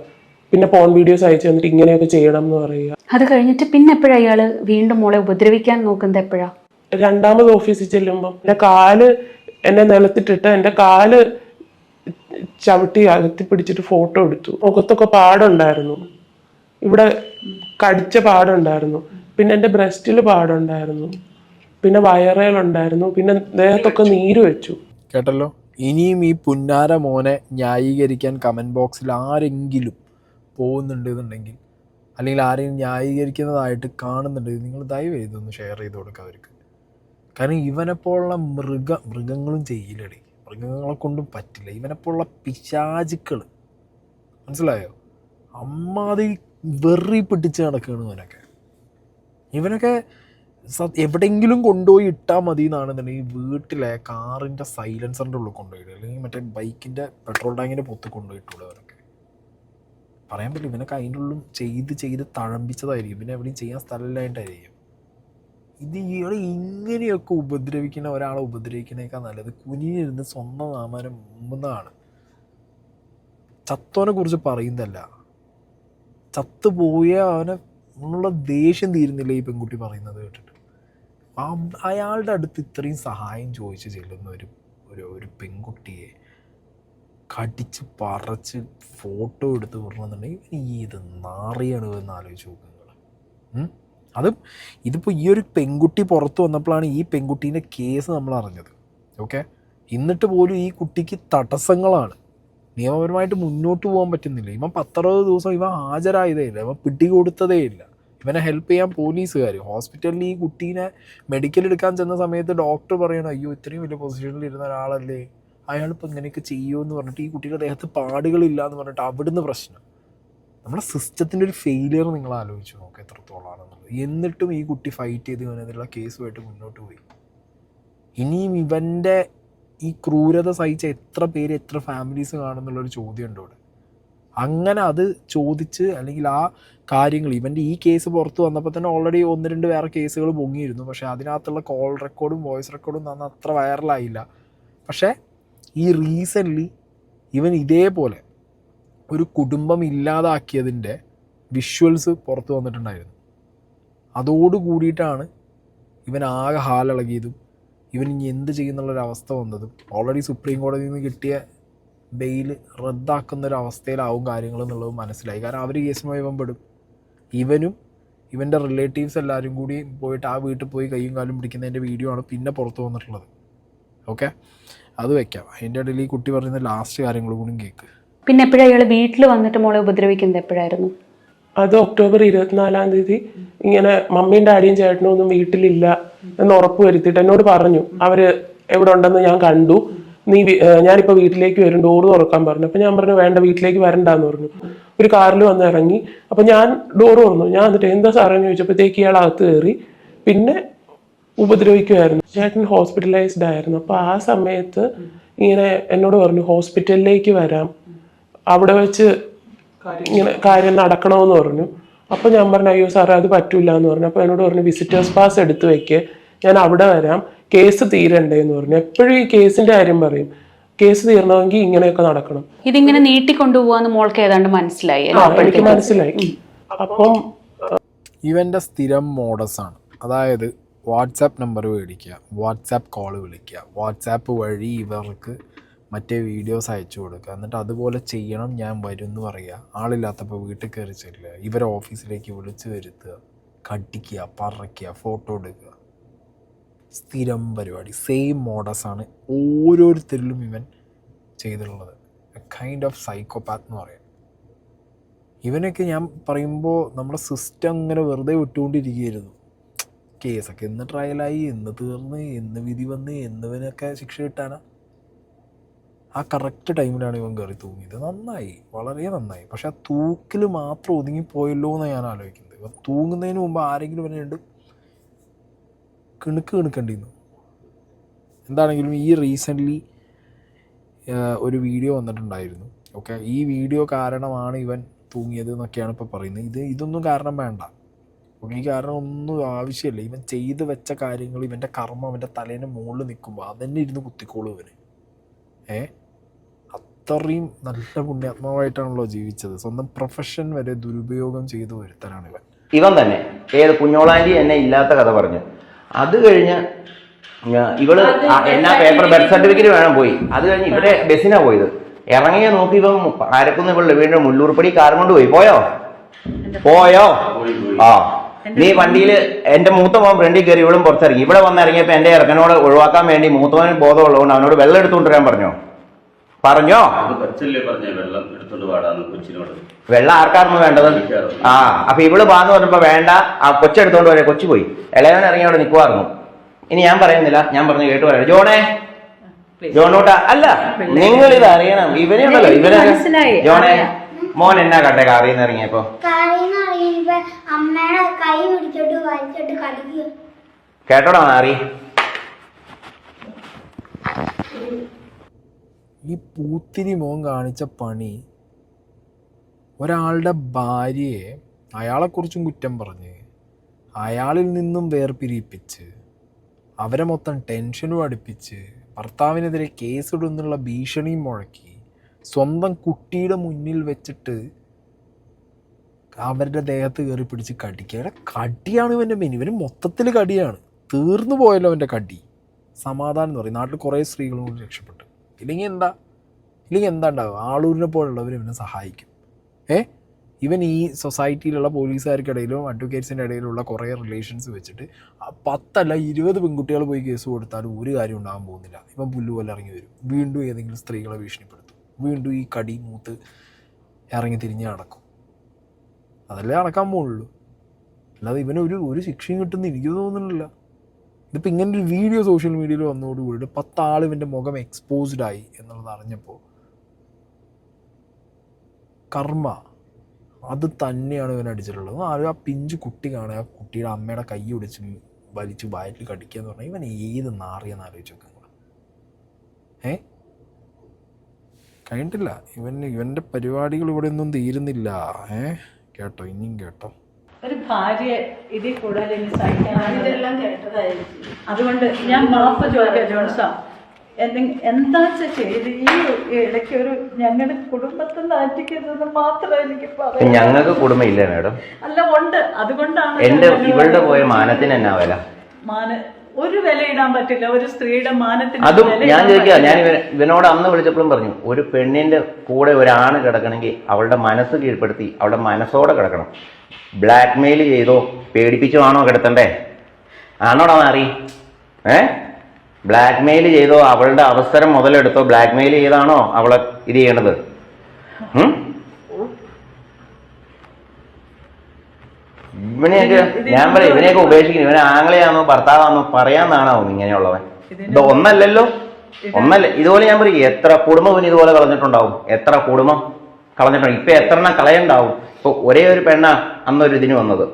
പിന്നെ പോൺ വീഡിയോസ് അയച്ചു തന്നിട്ട് ഇങ്ങനെയൊക്കെ ചെയ്യണം എന്ന് പറയുക. അത് കഴിഞ്ഞിട്ട് പിന്നെ എപ്പോഴാ ഇയാൾ വീണ്ടും മോളെ ഉപദ്രവിക്കാൻ നോക്കുന്നത് എപ്പോഴാ? രണ്ടാമത് ഓഫീസിൽ ചെല്ലുമ്പോൾ എന്റെ കാൽ എന്നെ നിലത്തിട്ടിട്ട് എന്റെ കാൽ ചവിട്ടി അകത്തി പിടിച്ചിട്ട് ഫോട്ടോ എടുത്തു. മുഖത്തൊക്കെ പാടുണ്ടായിരുന്നു. ഇവിടെ കടിച്ച പാടുണ്ടായിരുന്നു. പിന്നെ എന്റെ ബ്രസ്റ്റിൽ പാടുണ്ടായിരുന്നു. പിന്നെ വയറേലുണ്ടായിരുന്നു പിന്നെ ദേഹത്തൊക്കെ നീര് വെച്ചു. കേട്ടല്ലോ? ഇനിയും ഈ പുന്നാര മോനെ ന്യായീകരിക്കാൻ കമന്റ് ബോക്സിൽ ആരെങ്കിലും പോകുന്നുണ്ട് എന്നുണ്ടെങ്കിൽ അല്ലെങ്കിൽ ആരെങ്കിലും ന്യായീകരിക്കുന്നതായിട്ട് കാണുന്നുണ്ടെങ്കിൽ നിങ്ങൾ ദയവ് ചെയ്തൊന്ന് ഷെയർ ചെയ്ത് കൊടുക്കുക അവർക്ക്. കാരണം ഇവനെപ്പോലുള്ള മൃഗ മൃഗങ്ങളും ചെയ്യില്ലടി. മൃഗങ്ങളെ കൊണ്ടും പറ്റില്ല. ഇവനെപ്പോലുള്ള പിശാചുക്കൾ മനസ്സിലായോ? അമ്മാതി വെറി പിടിച്ച് നടക്കുകയാണ് ഇവനൊക്കെ ഇവനൊക്കെ എവിടെയെങ്കിലും കൊണ്ടുപോയി ഇട്ടാൽ മതി എന്നാണെന്നുണ്ടെങ്കിൽ വീട്ടിലെ കാറിന്റെ സൈലൻസറിന്റെ ഉള്ളിൽ കൊണ്ടുപോയിട്ട് അല്ലെങ്കിൽ മറ്റേ ബൈക്കിന്റെ പെട്രോൾ ടാങ്കിന്റെ പൊത്ത് കൊണ്ടുപോയിട്ടുള്ളൂ അവരൊക്കെ പറയാൻ പറ്റില്ല ഇവനൊക്കെ അതിന്റെ ഉള്ളും ചെയ്ത് ചെയ്ത് തഴമ്പിച്ചതായിരിക്കും. പിന്നെ എവിടെയും ചെയ്യാൻ സ്ഥലമില്ലായിട്ടായിരിക്കും ഇത് ഇയാളെ ഇങ്ങനെയൊക്കെ ഉപദ്രവിക്കുന്ന ഒരാളെ ഉപദ്രവിക്കുന്നേക്കാൾ നല്ലത് കുനിയിരുന്ന് സ്വന്തം നാമാനം മുമ്പുന്നതാണ് ചത്തോനെ കുറിച്ച് പറയുന്നതല്ല. ചത്തുപോയ അവനെ ഉള്ള ദേഷ്യം തീരുന്നില്ല ഈ പെൺകുട്ടി പറയുന്നത് കേട്ടിട്ട്. അയാളുടെ അടുത്ത് ഇത്രയും സഹായം ചോദിച്ച് ചെല്ലുന്ന ഒരു ഒരു ഒരു പെൺകുട്ടിയെ കടിച്ച് പറച്ച് ഫോട്ടോ എടുത്ത് വിടണമെന്നുണ്ടെങ്കിൽ ഈ ഇത് നാറിയാണ് എന്ന് ആലോചിച്ച് നോക്കുക നിങ്ങൾ അതും ഇതിപ്പോൾ ഈ ഒരു പെൺകുട്ടി പുറത്ത് വന്നപ്പോഴാണ് ഈ പെൺകുട്ടീന്റെ കേസ് നമ്മൾ അറിഞ്ഞത്. ഓക്കെ എന്നിട്ട് പോലും ഈ കുട്ടിക്ക് തടസ്സങ്ങളാണ്. നിയമപരമായിട്ട് മുന്നോട്ട് പോകാൻ പറ്റുന്നില്ല. ഇവൻ പത്തറുപത് ദിവസം ഇവൻ ഹാജരായതേ ഇല്ല ഇവൻ പിടികൊടുത്തതേ ഇല്ല ഇവനെ ഹെൽപ്പ് ചെയ്യാൻ പോലീസുകാർ ഹോസ്പിറ്റലിൽ ഈ കുട്ടീനെ മെഡിക്കൽ എടുക്കാൻ ചെന്ന സമയത്ത് ഡോക്ടർ പറയണം അയ്യോ ഇത്രയും വലിയ പൊസിഷനിൽ ഇരുന്ന ഒരാളല്ലേ? അയാളിപ്പോൾ ഇങ്ങനെയൊക്കെ ചെയ്യുമെന്ന് പറഞ്ഞിട്ട് ഈ കുട്ടിയുടെ ദേഹത്ത് പാടുകളില്ല എന്ന് പറഞ്ഞിട്ട് അവിടുന്ന് പ്രശ്നം. നമ്മുടെ സിസ്റ്റത്തിന്റെ ഒരു ഫെയിലിയർ നിങ്ങൾ ആലോചിച്ച് നോക്കുക എത്രത്തോളമാണെന്നുള്ളത് എന്നിട്ടും ഈ കുട്ടി ഫൈറ്റ് ചെയ്ത് ഇവനെതിരുള്ള കേസുമായിട്ട് മുന്നോട്ട് പോയി. ഇനിയും ഇവന്റെ ഈ ക്രൂരത സഹിച്ച എത്ര പേര് എത്ര ഫാമിലീസ് കാണുന്നുള്ളൊരു ചോദ്യമുണ്ട് ഇവിടെ അങ്ങനെ അത് ചോദിച്ച് അല്ലെങ്കിൽ ആ കാര്യങ്ങൾ ഇവന്റെ ഈ കേസ് പുറത്ത് വന്നപ്പോൾ തന്നെ ഓൾറെഡി ഒന്ന് രണ്ട് വേറെ കേസുകൾ പൊങ്ങിയിരുന്നു. പക്ഷേ അതിനകത്തുള്ള കോൾ റെക്കോർഡും വോയിസ് റെക്കോർഡും അന്ന് അത്ര വൈറലായില്ല പക്ഷേ ഈ റീസെന്റ്ലി ഇവൻ ഇതേപോലെ ഒരു കുടുംബം ഇല്ലാതാക്കിയതിന്റെ വിഷ്വൽസ് പുറത്ത് വന്നിട്ടുണ്ടായിരുന്നു. അതോട് കൂടിയിട്ടാണ് ഇവൻ ആകെ ഹാലിളകിയതും ഇവൻ ഇനി എന്ത് ചെയ്യുന്നുള്ളൊരവസ്ഥ വന്നതും ഓൾറെഡി സുപ്രീം കോടതിയിൽ നിന്ന് കിട്ടിയ ബെയിൽ റദ്ദാക്കുന്ന ഒരു അവസ്ഥയിലാവും കാര്യങ്ങൾ എന്നുള്ളത് മനസ്സിലായി. കാരണം അവർ കേസുമായി ഇവൻ പെടും ഇവനും ഇവന്റെ റിലേറ്റീവ്സ് എല്ലാവരും കൂടി പോയിട്ട് ആ വീട്ടിൽ പോയി കൈയും കാലും പിടിക്കുന്നതിന്റെ വീഡിയോ ആണ് പിന്നെ പുറത്ത് വന്നിട്ടുള്ളത്. ഓക്കെ അത് വെക്കാം. അതിന്റെ ഇടയിൽ ഈ കുട്ടി പറയുന്ന ലാസ്റ്റ് കാര്യങ്ങൾ കൂടി കേൾക്ക് പിന്നെ എപ്പോഴാ ഇയാൾ വീട്ടിൽ വന്നിട്ട് മോളെ ഉപദ്രവിക്കുന്നത് എപ്പോഴായിരുന്നു? അത് ഒക്ടോബർ ഇരുപത്തിനാലാം തീയതി ഇങ്ങനെ മമ്മിയും ഡാഡിയും ചേട്ടനും ഒന്നും വീട്ടിലില്ല എന്ന് ഉറപ്പ് വരുത്തിയിട്ട് എന്നോട് പറഞ്ഞു. അവർ എവിടെ ഉണ്ടെന്ന് ഞാൻ കണ്ടു. നീ ഞാനിപ്പോൾ വീട്ടിലേക്ക് വരും ഡോർ തുറക്കാൻ പറഞ്ഞു. അപ്പൊ ഞാൻ പറഞ്ഞു വേണ്ട വീട്ടിലേക്ക് വരണ്ടെന്ന് പറഞ്ഞു. ഒരു കാറിൽ വന്ന് ഇറങ്ങി. അപ്പൊ ഞാൻ ഡോർ തുറന്നു. ഞാൻ എന്നിട്ട് എന്താ സാറെന്ന് ചോദിച്ചപ്പോഴത്തേക്ക് ഇയാൾ അകത്ത് കയറി. പിന്നെ ഉപദ്രവിക്കുമായിരുന്നു ചേട്ടൻ ഹോസ്പിറ്റലൈസ്ഡ് ആയിരുന്നു. അപ്പൊ ആ സമയത്ത് ഇങ്ങനെ എന്നോട് പറഞ്ഞു ഹോസ്പിറ്റലിലേക്ക് വരാം. അവിടെ വെച്ച് ഇങ്ങനെ കാര്യം നടക്കണമെന്ന് പറഞ്ഞു. അപ്പൊ ഞാൻ പറഞ്ഞു അയ്യോ സാറേ അത് പറ്റൂല എന്ന് പറഞ്ഞു. അപ്പൊ എന്നോട് പറഞ്ഞു വിസിറ്റേഴ്സ് പാസ് എടുത്ത് വെക്കേ. ഞാൻ അവിടെ വരാം. കേസ് തീരണ്ടേ എന്ന് പറഞ്ഞു. എപ്പോഴും ഈ കേസിന്റെ കാര്യം പറയും. കേസ് തീരണമെങ്കിൽ ഇങ്ങനെയൊക്കെ നടക്കണം. ഇതിങ്ങനെ നീട്ടിക്കൊണ്ടുപോവാന്ന് മോൾക്ക് ഏതാണ്ട് മനസ്സിലായി? എനിക്ക് മനസ്സിലായി. അപ്പം ഇവന്റെ സ്ഥിരം മോഡസ് ആണ് അതായത് വാട്സാപ്പ് നമ്പർ മേടിക്കുക വാട്സാപ്പ് കോൾ വിളിക്കുക വാട്സാപ്പ് വഴി ഇവർക്ക് മറ്റേ വീഡിയോസ് അയച്ചു കൊടുക്കുക. എന്നിട്ട് അതുപോലെ ചെയ്യണം ഞാൻ വരും എന്ന് പറയുക. ആളില്ലാത്തപ്പോൾ വീട്ടിൽ കയറി ചെല്ലുക ഇവരെ ഓഫീസിലേക്ക് വിളിച്ചു വരുത്തുക കട്ടിക്കുക പറയ്ക്കുക ഫോട്ടോ എടുക്കുക. സ്ഥിരം പരിപാടി. സെയിം മോഡസാണ് ഓരോരുത്തരിലും ഇവൻ ചെയ്തിട്ടുള്ളത്. കൈൻഡ് ഓഫ് സൈക്കോപാത്ത് എന്ന് പറയാം. ഇവനൊക്കെ ഞാൻ പറയുമ്പോൾ നമ്മുടെ സിസ്റ്റം ഇങ്ങനെ വെറുതെ വിട്ടുകൊണ്ടിരിക്കുകയായിരുന്നു. കേസൊക്കെ എന്ന് ട്രയലായി എന്ന് തീർന്ന് എന്ന് വിധി വന്ന് എന്നിവനൊക്കെ ശിക്ഷ കിട്ടാനാ. ആ കറക്റ്റ് ടൈമിലാണ് ഇവൻ കയറി തൂങ്ങിയത്. നന്നായി വളരെ നന്നായി. പക്ഷെ ആ തൂക്കിൽ മാത്രം ഒതുങ്ങിപ്പോയല്ലോ എന്ന് ഞാൻ ആലോചിക്കുന്നത്. ഇവൻ തൂങ്ങുന്നതിന് മുമ്പ് ആരെങ്കിലും ഇവനെ ഉണ്ട് കിണുക്ക് കിണുക്കേണ്ടിയിരുന്നു എന്താണെങ്കിലും ഈ റീസെന്റ്ലി ഒരു വീഡിയോ വന്നിട്ടുണ്ടായിരുന്നു. ഓക്കെ ഈ വീഡിയോ കാരണമാണ് ഇവൻ തൂങ്ങിയത് എന്നൊക്കെയാണ് ഇപ്പോൾ പറയുന്നത്. ഇത് ഇതൊന്നും കാരണം വേണ്ട. ഓക്കെ ഈ കാരണം ഒന്നും ആവശ്യമില്ല. ഇവൻ ചെയ്തു വെച്ച കാര്യങ്ങൾ ഇവന്റെ കർമ്മം അവന്റെ തലേന്റെ മുകളിൽ നിൽക്കുമ്പോൾ അതന്നെ ഇരുന്ന് കുത്തിക്കോളും ഇവന്. ഏ? അത്രയും നല്ല പുണ്യാത്മാവായിട്ടാണല്ലോ ജീവിച്ചത്. സ്വന്തം പ്രൊഫഷൻ വരെ ദുരുപയോഗം ചെയ്തു വരുത്താനാണ് ഇവൻ. ഇവൻ തന്നെ. ഏത് കുഞ്ഞോളാന്റി എന്നെ ഇല്ലാത്ത കഥ പറഞ്ഞു. അത് കഴിഞ്ഞ് ഇവൾ എന്നാ പേപ്പർ ബർത്ത് സർട്ടിഫിക്കറ്റ് വേണം പോയി. അത് കഴിഞ്ഞ് ഇവിടെ ബസ്സിനാ പോയത്. ഇറങ്ങിയ നോക്കി ഇപ്പം ആരക്കുന്ന് ഇവളുടെ വീണ്ടും മുള്ളൂർപ്പടി കാർ കൊണ്ട് പോയി. പോയോ? പോയോ? ആ. നീ വണ്ടിയിൽ എന്റെ മൂത്ത മോൻ ഫ്രണ്ടിൽ കയറി ഇവളും പുറത്തിറങ്ങി. ഇവിടെ വന്നിറങ്ങിയപ്പോ എന്റെ ഇറക്കനോട് ഒഴിവാക്കാൻ വേണ്ടി മൂത്തവന് ബോധമുള്ളതുകൊണ്ട് അവനോട് വെള്ളം എടുത്തുകൊണ്ട് വരാൻ പറഞ്ഞോ. പറഞ്ഞോ? വെള്ളം ആർക്കായിരുന്നു വേണ്ടത്? ആ അപ്പൊ ഇവൾ പാന്ന് പറഞ്ഞപ്പോ വേണ്ട ആ കൊച്ചെടുത്തോണ്ട് വരെ കൊച്ചു പോയി. ഇളയവൻ ഇറങ്ങി അവിടെ നിൽക്കുമായിരുന്നു ഇനി ഞാൻ പറയുന്നില്ല ഞാൻ പറഞ്ഞു കേട്ടു പറയാം ജോണേ ജോണോട്ടാ അല്ല നിങ്ങൾ ഇത് അറിയണം. ഇവനെ ഉണ്ടല്ലോ ഇവനെ ജോണേ മോൻ എന്നാ കണ്ടേ കാറിൽ നിന്ന് ഇറങ്ങിയപ്പോ? കേട്ടോടാ മാറി. ഈ പൂത്തിരി മോൻ കാണിച്ച പണി ഒരാളുടെ ഭാര്യയെ അയാളെക്കുറിച്ചും കുറ്റം പറഞ്ഞ് അയാളിൽ നിന്നും വേർപിരിയിപ്പിച്ച് അവരെ മൊത്തം ടെൻഷനും അടുപ്പിച്ച് ഭർത്താവിനെതിരെ കേസിടുന്നുള്ള ഭീഷണിയും മുഴക്കി സ്വന്തം കുട്ടിയുടെ മുന്നിൽ വെച്ചിട്ട് അവരുടെ ദേഹത്ത് കയറി പിടിച്ച് കടിക്കുക. കടിയാണ് ഇവന്റെ മെയിൻ ഇവന് മൊത്തത്തിൽ കടിയാണ്. തീർന്നു പോയല്ലോ അവന്റെ കടി. സമാധാനം എന്ന് പറയും. നാട്ടിൽ കുറേ സ്ത്രീകളും കൂടി രക്ഷപ്പെട്ടു. ഇല്ലെങ്കിൽ എന്താ? ഇല്ലെങ്കിൽ എന്താ ഉണ്ടാവുക ആളൂരിനെ പോലുള്ളവർ ഇവനെ സഹായിക്കും. ഏ? ഇവൻ ഈ സൊസൈറ്റിയിലുള്ള പോലീസുകാർക്കിടയിലും അഡ്വക്കേറ്റ്സിന്റെ ഇടയിലുള്ള കുറേ റിലേഷൻസ് വെച്ചിട്ട് പത്തല്ല ഇരുപത് പെൺകുട്ടികൾ പോയി കേസ് കൊടുത്താലും ഒരു കാര്യം ഉണ്ടാകാൻ പോകുന്നില്ല. ഇവൻ പുല്ല് പോലെ ഇറങ്ങി വരും. വീണ്ടും ഏതെങ്കിലും സ്ത്രീകളെ ഭീഷണിപ്പെടുത്തും. വീണ്ടും ഈ കടി മൂത്ത് ഇറങ്ങി തിരിഞ്ഞ് നടക്കും. അതല്ലേ നടക്കാൻ പോകുള്ളൂ അല്ലാതെ ഇവന് ഒരു ഒരു ശിക്ഷയും കിട്ടുന്ന എനിക്ക് തോന്നുന്നില്ല. ഇതിപ്പോൾ ഇങ്ങനെ ഒരു വീഡിയോ സോഷ്യൽ മീഡിയയിൽ വന്നതോടുകൂടി പത്താൾ ഇവന്റെ മുഖം എക്സ്പോസ്ഡ് ആയി എന്നുള്ളത് അറിഞ്ഞപ്പോൾ കർമ്മ അത് തന്നെയാണ് ഇവൻ അടിച്ചിട്ടുള്ളത്. ആ ആ പിഞ്ചു കുട്ടി കാണുക ആ കുട്ടിയുടെ അമ്മയുടെ കൈ പിടിച്ച് വലിച്ചു വയറ്റിൽ കടിക്കുക എന്ന് പറഞ്ഞാൽ ഇവൻ ഏത് നാറിയെന്ന് ആലോചിച്ച് നോക്കാം ഏ? കഴിഞ്ഞിട്ടില്ല ഇവൻ ഇവന്റെ പരിപാടികൾ ഇവിടെ ഒന്നും തീരുന്നില്ല. ഏ? കേട്ടോ ഇനിയും കേട്ടോ. ഒരു ഭാര്യ ഇതിൽ കൂടുതൽ ഇനി സഹിക്കാൻ ഇതെല്ലാം കേട്ടതായിരിക്കും. അതുകൊണ്ട് ഞാൻ മാപ്പ് ചോദിക്കാം ജോൺസ. എന്താ വെച്ചാൽ ചെയ്ത് ഈ ഇടയ്ക്ക് ഒരു ഞങ്ങളുടെ കുടുംബത്തിൽ നാറ്റിക്കരുതെന്ന് മാത്രം എനിക്ക് പറയാം ഞങ്ങൾക്ക് കുടുംബം ഇല്ല മേഡം. അല്ല ഉണ്ട്. അതുകൊണ്ടാണ് എന്റെ ഇവളുടെ പോയ മാനത്തിന് എന്നാ വില? മാന ഒരു വില ഇടാൻ പറ്റില്ല ഒരു സ്ത്രീയുടെ മാനത്തിന് അതും ഞാൻ ചോദിക്കുക ഞാൻ. ഇവനോട് അന്ന് വിളിച്ചപ്പോഴും പറഞ്ഞു ഒരു പെണ്ണിന്റെ കൂടെ ഒരാണ് കിടക്കണമെങ്കിൽ അവളുടെ മനസ്സ് കീഴ്പ്പെടുത്തി അവളുടെ മനസ്സോടെ കിടക്കണം. ബ്ലാക്ക് മെയിൽ ചെയ്തോ പേടിപ്പിച്ചോ ആണോ കിടത്തണ്ടേ? ആണോടാ മാറി? ഏ? ബ്ലാക്ക് മെയിൽ ചെയ്തോ അവളുടെ അവസരം മുതലെടുത്തോ ബ്ലാക്ക് മെയിൽ ചെയ്താണോ അവളെ ഇത് ചെയ്യേണ്ടത്? ഇവനെയൊക്കെ ഞാൻ പറയാം ഇവനെയൊക്കെ ഉപേക്ഷിക്കുന്നു. ഇവനെ ആംഗ്ലയാണോ ഭർത്താവാണോ പറയാന്നാണോ ഇങ്ങനെയുള്ളവൻ ഇത് ഒന്നല്ലല്ലോ. ഒന്നല്ല ഇതുപോലെ ഞാൻ പറയും എത്ര കുടുംബം ഇവന് ഇതുപോലെ കളഞ്ഞിട്ടുണ്ടാവും? എത്ര കുടുംബം കളഞ്ഞിട്ടുണ്ടാവും? ഇപ്പൊ എത്ര എണ്ണം കളയുണ്ടാവും? ഇപ്പൊ ഒരേ ഒരു പെണ്ണ അന്നൊരു ഇതിന് വന്നത്.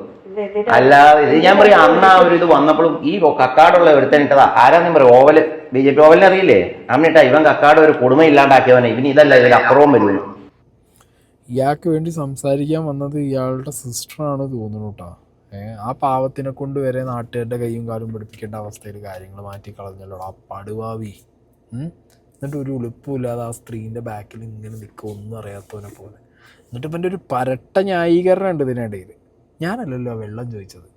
അല്ലാതെ ഇത് ഞാൻ പറയും അന്ന് ആ ഒരു ഇത് വന്നപ്പോഴും ഈ കക്കാടുള്ള ഒരുത്തനിട്ടതാ ആരാന്ന് പറയും ഓവൽ. ബി ജെ പി ഓവലിനറിയില്ലേ അമ്മിട്ടാ ഇവൻ കക്കാട് ഒരു കുടുംബം ഇല്ലാണ്ടാക്കിയവനെ. ഇവന് ഇതല്ല ഇതിൽ അപ്പുറവും വരുന്നു ഇയാൾക്ക് വേണ്ടി സംസാരിക്കാൻ വന്നത് ഇയാളുടെ സിസ്റ്ററാണ് തോന്നുന്നു കേട്ടോ ആ പാവത്തിനെ കൊണ്ട് വരെ നാട്ടുകാരുടെ കൈയും കാലും പഠിപ്പിക്കേണ്ട അവസ്ഥയിൽ കാര്യങ്ങൾ മാറ്റി കളഞ്ഞല്ലോ ആ പടുവാവി. എന്നിട്ട് ഒരു ഉളുപ്പുമില്ലാതെ ആ സ്ത്രീന്റെ ബാക്കിൽ ഇങ്ങനെ നിൽക്കുക ഒന്നും അറിയാത്തവനെ പോലെ. എന്നിട്ട് ഇപ്പം എന്റെ ഒരു പരട്ട ന്യായീകരണം ഉണ്ട് ഇതിനിടയിൽ ഞാനല്ലല്ലോ വെള്ളം ചോദിച്ചത്.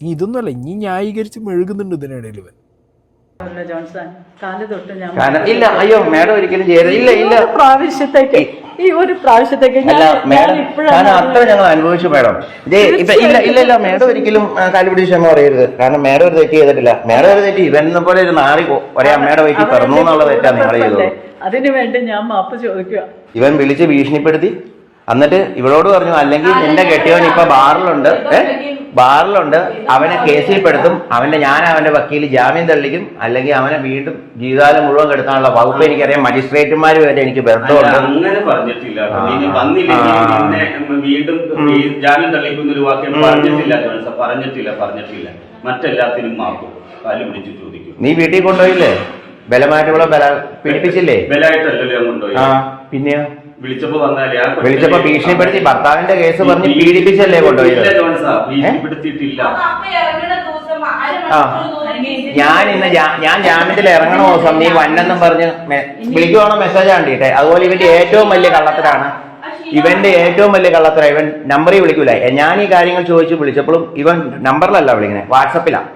ഇനി ഇതൊന്നുമല്ല ഇനി ന്യായീകരിച്ച് മെഴുകുന്നുണ്ട് ഇതിനിടയിൽ ഇവൻ. ജോൺസൺ കാൽ തൊട്ട് ഞാൻ ഇല്ല അയ്യോ മേഡം ഒരിക്കലും ചെയ്യരുത്. ഇല്ല ഇല്ല. പ്രാവശ്യത്തേക്ക് ഈ ഒരു പ്രാവശ്യത്തേക്ക് ഞാൻ അത്ര ഞങ്ങൾ അനുഭവിച്ചു മേഡം. ഇപ്പൊ ഇല്ല ഇല്ല ഇല്ല മേഡം ഒരിക്കലും കാലുപിടി ക്ഷമ പറയരുത്. കാരണം മേഡം ഒരു തെറ്റ് ചെയ്തിട്ടില്ല. മേഡം ഒരു തെറ്റ് ഇവനെ പോലെ ഒരു നാറി ഒരേ അമ്മയുടെ പറഞ്ഞു പിറന്നു എന്നുള്ള തെറ്റാ നിങ്ങൾ ചെയ്തത്. അതിനു വേണ്ടി ഞാൻ മാപ്പ് ചോദിക്കുക. ഇവൻ വിളിച്ച് ഭീഷണിപ്പെടുത്തി. എന്നിട്ട് ഇവളോട് പറഞ്ഞു അല്ലെങ്കിൽ നിന്റെ കെട്ടിയവൻ ഇപ്പൊ ബാറിലുണ്ട് ഏഹ് ബാറിലുണ്ട്. അവനെ കേസിൽ പെടുത്തും അവന്റെ ഞാൻ അവന്റെ വക്കീൽ ജാമ്യം തള്ളിക്കും അല്ലെങ്കിൽ അവനെ വീണ്ടും ജീവിതകാലം മുഴുവൻ കെടുത്താനുള്ള വകുപ്പ് എനിക്കറിയാം. മജിസ്ട്രേറ്റുമാർ വരെ എനിക്ക് ബന്ധമുണ്ട്. അങ്ങനെ പറഞ്ഞിട്ടില്ല വീണ്ടും ജാമ്യം തള്ളിക്കുന്ന ഒരു വാക്യം പറഞ്ഞിട്ടില്ല പറഞ്ഞിട്ടില്ല പറഞ്ഞിട്ടില്ല. മറ്റെല്ലാത്തിനും മാപ്പ്. പാൽ പിടിച്ച് ചോദിക്കും. നീ വീട്ടിൽ കൊണ്ടുപോയില്ലേ? ബലമായിട്ടുള്ള പിടിപ്പിച്ചില്ലേ ബല പീഡിപ്പിച്ചില്ലേ ബലായിട്ടല്ലല്ലോ ഞാൻ കൊണ്ടുപോയി ആ പിന്നെയോ? വിളിച്ചപ്പോ വന്നാലേ ഭീഷണിപ്പെടുത്തി ഭർത്താവിന്റെ കേസ് പറഞ്ഞ് പീഡിപ്പിച്ചല്ലേ കൊണ്ടുപോയത്? ആ? ഞാൻ ഇന്ന് ഞാൻ ജാമ്യത്തിൽ ഇറങ്ങണ ദിവസം നീ വന്നെന്നും പറഞ്ഞ് വിളിക്കുവാണോ മെസ്സേജ് കണ്ടിട്ടെ അതുപോലെ ഇവന്റെ ഏറ്റവും വലിയ കള്ളത്തരാണ്. ഇവന്റെ ഏറ്റവും വലിയ കള്ളത്തര. ഇവൻ നമ്പറിൽ വിളിക്കൂല ഞാൻ ഈ കാര്യങ്ങൾ ചോദിച്ചു വിളിച്ചപ്പോഴും ഇവൻ നമ്പറിലല്ല വിളിക്കുന്നത് വാട്സപ്പിലാണ്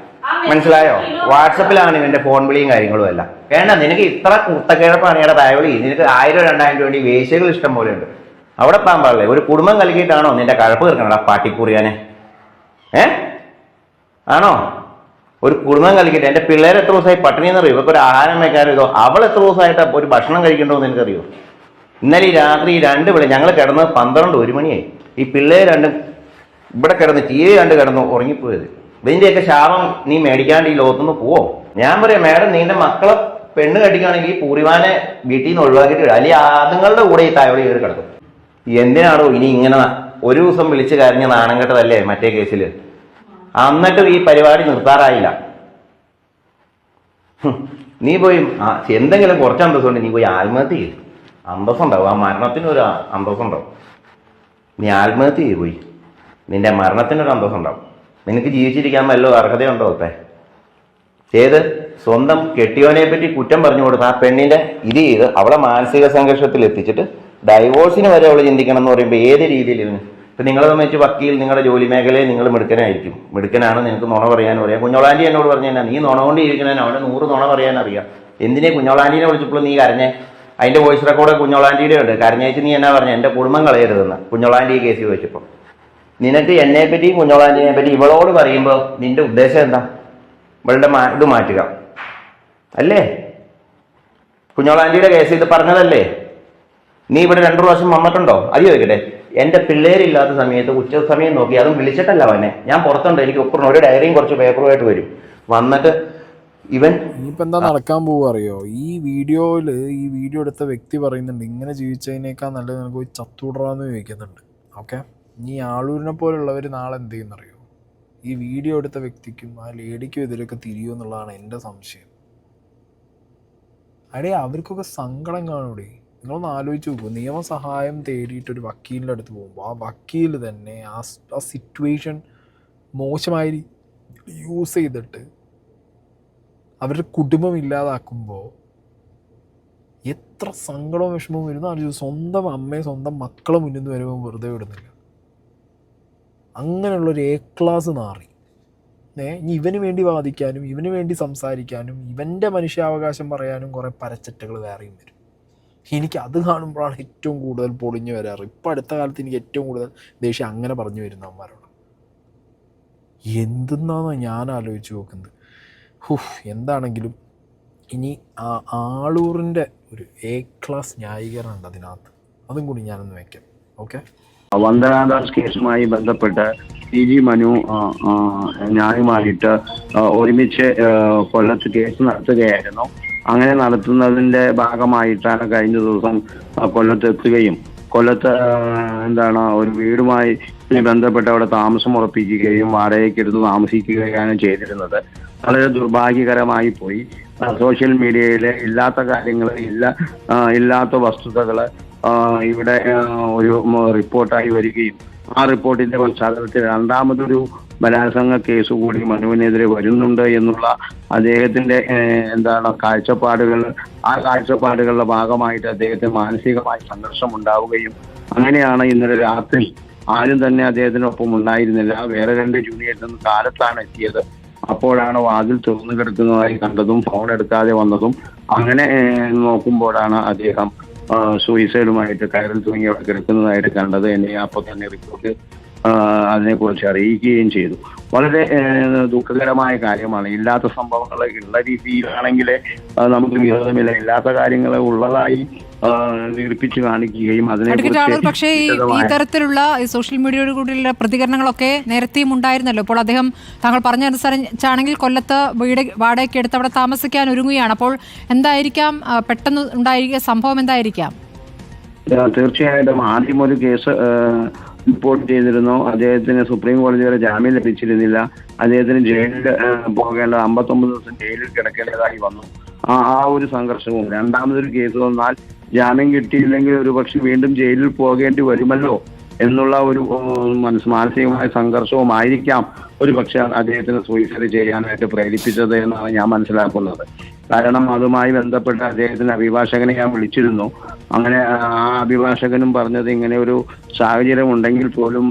മനസ്സിലായോ? വാട്സപ്പിലാണ് ഇവന്റെ ഫോൺ വിളിയും കാര്യങ്ങളും എല്ലാം. വേണ്ട നിനക്ക് ഇത്ര കുത്തക്കിഴപ്പാണ് ഇവിടെ ദയവിളി നിനക്ക് ആയിരം രണ്ടായിരം രൂപ വേശികൾ ഇഷ്ടം പോലെ ഉണ്ട്. അവിടെ പോകാൻ പാടില്ലേ? ഒരു കുടുംബം കലക്കിയിട്ടാണോ നിന്റെ കഴപ്പ് തീർക്കണടാ പാട്ടിക്കുറിയാനെ ഏ? ആണോ? ഒരു കുടുംബം കളിക്കട്ടെ എന്റെ പിള്ളേർ എത്ര ദിവസമായി പട്ടിണി എന്നറിയോ? ഇവർക്ക് ഒരു ആഹാരം വെക്കാനോ ഇതോ? അവൾ എത്ര ദിവസമായിട്ട് ഒരു ഭക്ഷണം കഴിക്കണ്ടോ എന്ന് എനിക്കറിയോ ഇന്നലെ രാത്രി രണ്ട് വിളി ഞങ്ങൾ കിടന്നത് പന്ത്രണ്ട് ഒരു മണിയായി. ഈ പിള്ളേർ രണ്ടും ഇവിടെ കിടന്ന് ടി വി കണ്ട് കിടന്നു ഉറങ്ങിപ്പോയത്. ഇതിന്റെയൊക്കെ ശാപം നീ മേടിക്കാണ്ട് ഈ ലോകത്തുനിന്ന് പോവോ? ഞാൻ പറയാം മാഡം നിന്റെ മക്കളെ പെണ്ണ് കെട്ടിക്കുകയാണെങ്കിൽ ഈ പൂറിവാനെ വീട്ടിൽ നിന്ന് ഒഴിവാക്കിയിട്ട് അല്ലെങ്കിൽ അതുങ്ങളുടെ കൂടെ ഈ തായോളി കയറി കിടക്കും. എന്തിനാണോ ഇനി ഇങ്ങനെ ഒരു ദിവസം വിളിച്ച് കരഞ്ഞ നാണം കെട്ടതല്ലേ മറ്റേ കേസിൽ അന്നിട്ട് ഈ പരിപാടി നിർത്താറായില്ല. നീ പോയി എന്തെങ്കിലും കുറച്ച് അന്തസ്സുണ്ട് നീ പോയി ആത്മഹത്യ ചെയ്തു അന്തസ്സുണ്ടാവും ആ മരണത്തിനൊരു അന്തസ്സുണ്ടാവും നീ ആത്മഹത്യ ചെയ്തു പോയി. നിന്റെ മരണത്തിനൊരു അന്തസ്സുണ്ടാവും നിനക്ക് ജീവിച്ചിരിക്കാൻ വല്ല അർഹതയുണ്ടോ അപ്പേ ഏത്? സ്വന്തം കെട്ടിയോനെ പറ്റി കുറ്റം പറഞ്ഞു കൊടുത്ത ആ പെണ്ണിന്റെ ഇത് ചെയ്ത് അവളെ മാനസിക സംഘർഷത്തിൽ എത്തിച്ചിട്ട് ഡൈവോഴ്സിന് വരെ അവൾ ചിന്തിക്കണം എന്ന് പറയുമ്പോൾ ഏത് രീതിയിൽ ഇപ്പൊ നിങ്ങളെ സംബന്ധിച്ച് വക്കീൽ നിങ്ങളുടെ ജോലി മേഖലയിൽ നിങ്ങൾ മിടുക്കനായിരിക്കും. മിടുക്കനാണ് നിനക്ക് നുണ പറയാൻ അറിയാം. കുഞ്ഞോളാന്റി എന്നോട് പറഞ്ഞു തന്നെ നീ നുണ കൊണ്ട് ഇരിക്കണേന് അവനെ നൂറ് നുണ പറയാൻ അറിയാം. എന്തിനെ കുഞ്ഞോളാന്റീനെ വിളിച്ചപ്പോൾ നീ കരഞ്ഞേ? അതിന്റെ വോയിസ് റെക്കോർഡ് കുഞ്ഞോളാന്റിയുടെ ഉണ്ട് കരഞ്ഞേച്ച് നീ എന്നാ പറഞ്ഞു? എന്റെ കുടുംബം കളയരുതെന്ന്. കുഞ്ഞോളാന്റി കേസ് ചോദിച്ചപ്പോൾ നിനക്ക് എന്നെ പറ്റി കുഞ്ഞോളാന്റിനെ പറ്റി ഇവളോട് പറയുമ്പോൾ നിന്റെ ഉദ്ദേശം എന്താ? ഇവളുടെ മാ- ഇത് മാറ്റുക. അല്ലേ? കുഞ്ഞോളാന്റിയുടെ കേസ് ഇത് പറഞ്ഞതല്ലേ? നീ ഇവിടെ രണ്ടു പ്രാവശ്യം വന്നിട്ടുണ്ടോ? അത് ചോദിക്കട്ടെ. എന്റെ പിള്ളേരില്ലാത്ത സമയത്ത് ഉച്ച സമയം നോക്കി അതും വിളിച്ചിട്ടല്ല അവനെ. ഞാൻ പുറത്തുണ്ട് എനിക്ക് ഒപ്പം ഒരു ഡയറിയും കുറച്ച് പേപ്പറുമായിട്ട് വരും. വന്നിട്ട് ഇവൻ ഇനിയിപ്പോൾ എന്താ നടക്കാൻ പോവുക അറിയോ? ഈ വീഡിയോയിൽ ഈ വീഡിയോ എടുത്ത വ്യക്തി പറയുന്നുണ്ട് ഇങ്ങനെ ജീവിച്ചതിനേക്കാൾ നല്ലത് നിനക്ക് പോയി ചത്തൂടറാന്ന് ചോദിക്കുന്നുണ്ട്. ഓക്കെ ഇനി ആളൂരിനെ പോലുള്ളവർ നാളെ എന്ത് ചെയ്യുന്നറിയോ? ഈ വീഡിയോ എടുത്ത വ്യക്തിക്കും ആ ലേഡിക്കും ഇതിലൊക്കെ തിരിയോ എന്നുള്ളതാണ് എന്റെ സംശയം. അടേ അവർക്കൊക്കെ സങ്കടം കാണൂടെ. നിങ്ങളൊന്ന് ആലോചിച്ച് നോക്കൂ. നിയമസഹായം തേടിയിട്ട് ഒരു വക്കീലിന്റെ അടുത്ത് പോകുമ്പോൾ ആ വക്കീൽ തന്നെ ആ ആ സിറ്റുവേഷൻ മോശമായി യൂസ് ചെയ്തിട്ട് അവരുടെ കുടുംബം ഇല്ലാതാക്കുമ്പോൾ എത്ര സങ്കടവും വിഷമവും വരുന്ന. ആലോചിച്ചു സ്വന്തം അമ്മയെ സ്വന്തം മക്കളെ മുന്നിൽ നിന്ന് വരുമ്പോൾ വെറുതെ വിടുന്നില്ല. അങ്ങനെയുള്ളൊരു എ ക്ലാസ് നാറി. ഏ ഇനി ഇവന് വേണ്ടി വാദിക്കാനും ഇവന് വേണ്ടി സംസാരിക്കാനും ഇവന്റെ മനുഷ്യാവകാശം പറയാനും കുറേ പരച്ചറ്റകൾ വേറെയും വരും. എനിക്ക് അത് കാണുമ്പോഴാണ് ഏറ്റവും കൂടുതൽ പൊളിഞ്ഞു വരാറ്. ഇപ്പം അടുത്ത കാലത്ത് എനിക്ക് ഏറ്റവും കൂടുതൽ ദേഷ്യം അങ്ങനെ പറഞ്ഞു വരുന്നവന്മാരോട് എന്തെന്നാണോ ഞാൻ ആലോചിച്ച് നോക്കുന്നത്. ഹുഫ് എന്താണെങ്കിലും ഇനി ആ ആളൂറിന്റെ ഒരു എ ക്ലാസ് ന്യായീകരണം ഉണ്ട് അതിനകത്ത്. അതും കൂടി ഞാനൊന്ന് വയ്ക്കാം ഓക്കെ വന്ദനാദാസ് കേസുമായി ബന്ധപ്പെട്ട് പി ജി മനു ഞാനുമായിട്ട് ഒരുമിച്ച് കൊല്ലത്ത് കേസ് നടത്തുകയായിരുന്നു. അങ്ങനെ നടത്തുന്നതിന്റെ ഭാഗമായിട്ടാണ് കഴിഞ്ഞ ദിവസം കൊല്ലത്ത് എത്തുകയും കൊല്ലത്ത് എന്താണ് ഒരു വീടുമായി ബന്ധപ്പെട്ട് അവിടെ താമസം ഉറപ്പിക്കുകയും വാടകയ്ക്കെടുത്ത് താമസിക്കുകയാണ് ചെയ്തിരുന്നത്. വളരെ ദുർഭാഗ്യകരമായി പോയി. സോഷ്യൽ മീഡിയയിലെ ഇല്ലാത്ത കാര്യങ്ങൾ ഇല്ല ഇല്ലാത്ത വസ്തുതകൾ ഇവിടെ ഒരു റിപ്പോർട്ടായി വരികയും ആ റിപ്പോർട്ടിന്റെ പശ്ചാത്തലത്തിൽ രണ്ടാമതൊരു ബലാത്സംഗ കേസ് കൂടി മനുവിനെതിരെ വരുന്നുണ്ട് എന്നുള്ള അദ്ദേഹത്തിന്റെ എന്താണ് കാഴ്ചപ്പാടുകൾ. ആ കാഴ്ചപ്പാടുകളുടെ ഭാഗമായിട്ട് അദ്ദേഹത്തിന് മാനസികമായി സംഘർഷം ഉണ്ടാവുകയും അങ്ങനെയാണ് ഇന്നലെ രാത്രി ആരും തന്നെ അദ്ദേഹത്തിനൊപ്പം ഉണ്ടായിരുന്നില്ല. വേറെ രണ്ട് ജൂനിയേഴ്സ് നിന്ന് കാലത്താണ് എത്തിയത്. അപ്പോഴാണ് വാതിൽ തുറന്നു കിടക്കുന്നതായി കണ്ടതും ഫോൺ എടുക്കാതെ വന്നതും. അങ്ങനെ നോക്കുമ്പോഴാണ് അദ്ദേഹം സൂയിസൈഡുമായിട്ട് കയറിൽ തൂങ്ങി അവിടെ കിടക്കുന്നതായിട്ട് കണ്ടത് എന്നെ അപ്പോൾ തന്നെ റിപ്പോർട്ട് അതിനെക്കുറിച്ച് അറിയിക്കുകയും ചെയ്തു. വളരെ ദുഃഖകരമായ കാര്യമാണ്. ഇല്ലാത്ത സംഭവങ്ങൾ ഉള്ള രീതിയിലാണെങ്കിൽ നമുക്ക് വിരോധമില്ല ഇല്ലാത്ത കാര്യങ്ങൾ ഉള്ളതായി നിരൂപിച്ച് കാണിക്കുകയും അതിനെ പക്ഷേ ഈ തരത്തിലുള്ള സോഷ്യൽ മീഡിയയോട് കൂടിയുള്ള പ്രതികരണങ്ങളൊക്കെ നേരത്തെയും ഉണ്ടായിരുന്നല്ലോ. ഇപ്പോൾ അദ്ദേഹം താങ്കൾ പറഞ്ഞ അനുസരിച്ചാണെങ്കിൽ കൊല്ലത്ത് വീട് വാടകയ്ക്ക് എടുത്ത് അവിടെ താമസിക്കാൻ ഒരുങ്ങുകയാണ്. അപ്പോൾ എന്തായിരിക്കാം? പെട്ടെന്ന് ഉണ്ടായിരിക്കുക സംഭവം എന്തായിരിക്കാം? തീർച്ചയായിട്ടും ആദ്യം ഒരു കേസ് റിപ്പോർട്ട് ചെയ്തിരുന്നു. അദ്ദേഹത്തിന് സുപ്രീം കോടതി വരെ ജാമ്യം ലഭിച്ചിരുന്നില്ല. അദ്ദേഹത്തിന് ജയിലിൽ പോകേണ്ട അമ്പത്തൊമ്പത് ദിവസം ജയിലിൽ കിടക്കേണ്ടതായി വന്നു. ആ ആ ഒരു സംഘർഷവും. രണ്ടാമതൊരു കേസ് വന്നാൽ ജാമ്യം കിട്ടിയില്ലെങ്കിൽ ഒരുപക്ഷെ വീണ്ടും ജയിലിൽ പോകേണ്ടി വരുമല്ലോ. എന്നുള്ള ഒരു മനസ് മാനസികമായ സംഘർഷവുമായിരിക്കാം ഒരു പക്ഷേ അദ്ദേഹത്തിന് സൂയിസൈഡ് ചെയ്യാനായിട്ട് പ്രേരിപ്പിച്ചത് എന്നാണ് ഞാൻ മനസ്സിലാക്കുന്നത്. കാരണം അതുമായി ബന്ധപ്പെട്ട് അദ്ദേഹത്തിന്റെ അഭിഭാഷകനെ ഞാൻ വിളിച്ചിരുന്നു. അങ്ങനെ ആ അഭിഭാഷകനും പറഞ്ഞത് ഇങ്ങനെ ഒരു സാഹചര്യം ഉണ്ടെങ്കിൽ പോലും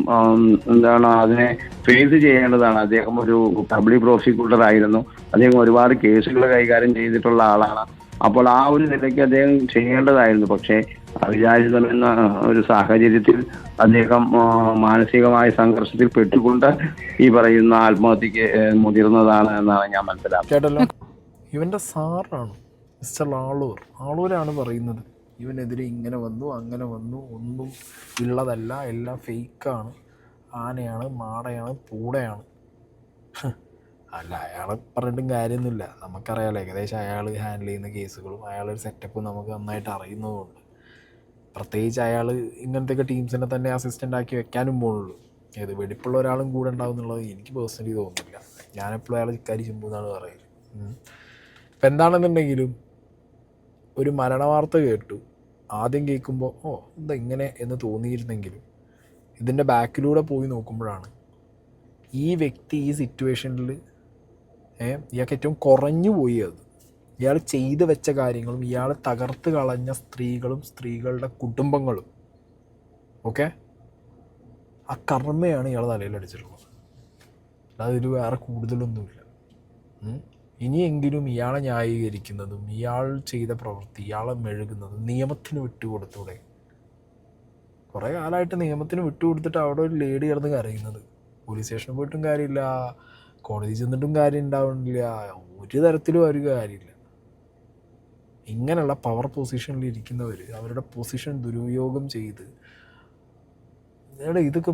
എന്താണ് അതിനെ ഫേസ് ചെയ്യേണ്ടതാണ്. അദ്ദേഹം ഒരു പബ്ലിക് പ്രോസിക്യൂട്ടർ ആയിരുന്നു. അദ്ദേഹം ഒരുപാട് കേസുകൾ കൈകാര്യം ചെയ്തിട്ടുള്ള ആളാണ്. അപ്പോൾ ആ ഒരു നിലയ്ക്ക് അദ്ദേഹം ചെയ്യേണ്ടതായിരുന്നു. പക്ഷേ അവിചാരിതമെന്ന ഒരു സാഹചര്യത്തിൽ അദ്ദേഹം മാനസികമായ സംഘർഷത്തിൽ പെട്ടുകൊണ്ട് ഈ പറയുന്ന ആത്മഹത്യക്ക് മുതിർന്നതാണ് എന്നാണ് ഞാൻ മനസ്സിലാക്കുന്നത്. ഇവന്റെ സാറാണ് മിസ്റ്റർ ആളൂർ ആളൂരാണ് പറയുന്നത് ഇവനെതിരെ ഇങ്ങനെ വന്നു അങ്ങനെ വന്നു ഒന്നും ഉള്ളതല്ല എല്ലാം ഫേക്കാണ് ആനയാണ് മാടയാണ് പൂടയാണ്. അല്ല അയാളെ പറഞ്ഞിട്ടും കാര്യമൊന്നുമില്ല. നമുക്കറിയാലോ ഏകദേശം അയാൾ ഹാൻഡിൽ ചെയ്യുന്ന കേസുകളും അയാളൊരു സെറ്റപ്പും നമുക്ക് നന്നായിട്ട് അറിയുന്നതുകൊണ്ട്. പ്രത്യേകിച്ച് അയാൾ ഇങ്ങനത്തെയൊക്കെ ടീംസിനെ തന്നെ അസിസ്റ്റന്റ് ആക്കി വെക്കാനും പോകുള്ളൂ ഏത് വെടിപ്പുള്ള ഒരാളും കൂടെ ഉണ്ടാവും എന്നുള്ളത് എനിക്ക് പേഴ്സണലി തോന്നുന്നില്ല. ഞാനെപ്പോഴും അയാൾ ചിക്കാരി ചെമ്പു എന്നാണ് പറയുന്നത്. ഇപ്പം എന്താണെന്നുണ്ടെങ്കിലും ഒരു മരണവാർത്ത കേട്ടു. ആദ്യം കേൾക്കുമ്പോൾ ഓ എന്താ ഇങ്ങനെ എന്ന് തോന്നിയിരുന്നെങ്കിലും ഇതിന്റെ ബാക്കിലൂടെ പോയി നോക്കുമ്പോഴാണ് ഈ വ്യക്തി ഈ സിറ്റുവേഷനിൽ ഇയാൾക്ക് ഏറ്റവും കുറഞ്ഞു പോയി അത്. ഇയാൾ ചെയ്തു വെച്ച കാര്യങ്ങളും ഇയാൾ തകർത്ത് കളഞ്ഞ സ്ത്രീകളും സ്ത്രീകളുടെ കുടുംബങ്ങളും. ഓക്കെ? ആ കർമ്മയാണ് ഇയാൾ തലയിൽ അടിച്ചിട്ടുള്ളത്. അതിൽ വേറെ കൂടുതലൊന്നുമില്ല. ഇനിയെങ്കിലും ഇയാളെ ന്യായീകരിക്കുന്നതും ഇയാൾ ചെയ്ത പ്രവൃത്തി ഇയാളെ മെഴുകുന്നതും നിയമത്തിന് വിട്ടുകൊടുത്തൂടെ? കുറേ കാലമായിട്ട് നിയമത്തിന് വിട്ടുകൊടുത്തിട്ട് അവിടെ ഒരു ലേഡി കിടന്ന് കരയുന്നത്. പോലീസ് സ്റ്റേഷനിൽ പോയിട്ടും കാര്യമില്ല. കോടതി ചെന്നിട്ടും കാര്യം ഉണ്ടാവുന്നില്ല ഒരു തരത്തിലും ഒരു കാര്യമില്ല. ഇങ്ങനെയുള്ള പവർ പൊസിഷനിൽ ഇരിക്കുന്നവർ അവരുടെ പൊസിഷൻ ദുരുപയോഗം ചെയ്ത് ഇതൊക്കെ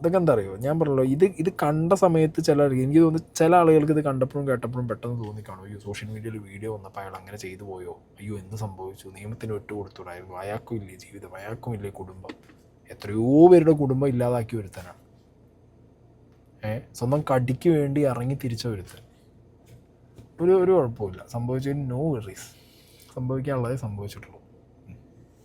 ഇതൊക്കെ എന്താ അറിയോ? ഞാൻ പറഞ്ഞല്ലോ ഇത് ഇത് കണ്ട സമയത്ത് ചില എനിക്ക് തോന്നുന്നു ചില ആളുകൾക്ക് ഇത് കണ്ടപ്പോഴും കേട്ടപ്പോഴും പെട്ടെന്ന് തോന്നിക്കാണോ. അയ്യോ സോഷ്യൽ മീഡിയയിൽ വീഡിയോ വന്നപ്പോൾ അയാൾ അങ്ങനെ ചെയ്തു പോയോ? അയ്യോ എന്ത് സംഭവിച്ചു? നിയമത്തിന് വിട്ടുകൊടുത്തൂടായിരുന്നു അയാൾക്കും ഇല്ലേ ജീവിതം? അയാൾക്കും ഇല്ലേ കുടുംബം? എത്രയോ പേരുടെ കുടുംബം ഇല്ലാതാക്കി ഒരുത്തനാണ്. ഏ സ്വന്തം കടിക്ക് വേണ്ടി ഇറങ്ങി തിരിച്ച ഒരുത്തൻ. ഒരു ഒരു കുഴപ്പമില്ല സംഭവിച്ചതിന് നോ വെറീസ് സംഭവിക്കാനുള്ളതേ സംഭവിച്ചിട്ടുള്ളൂ.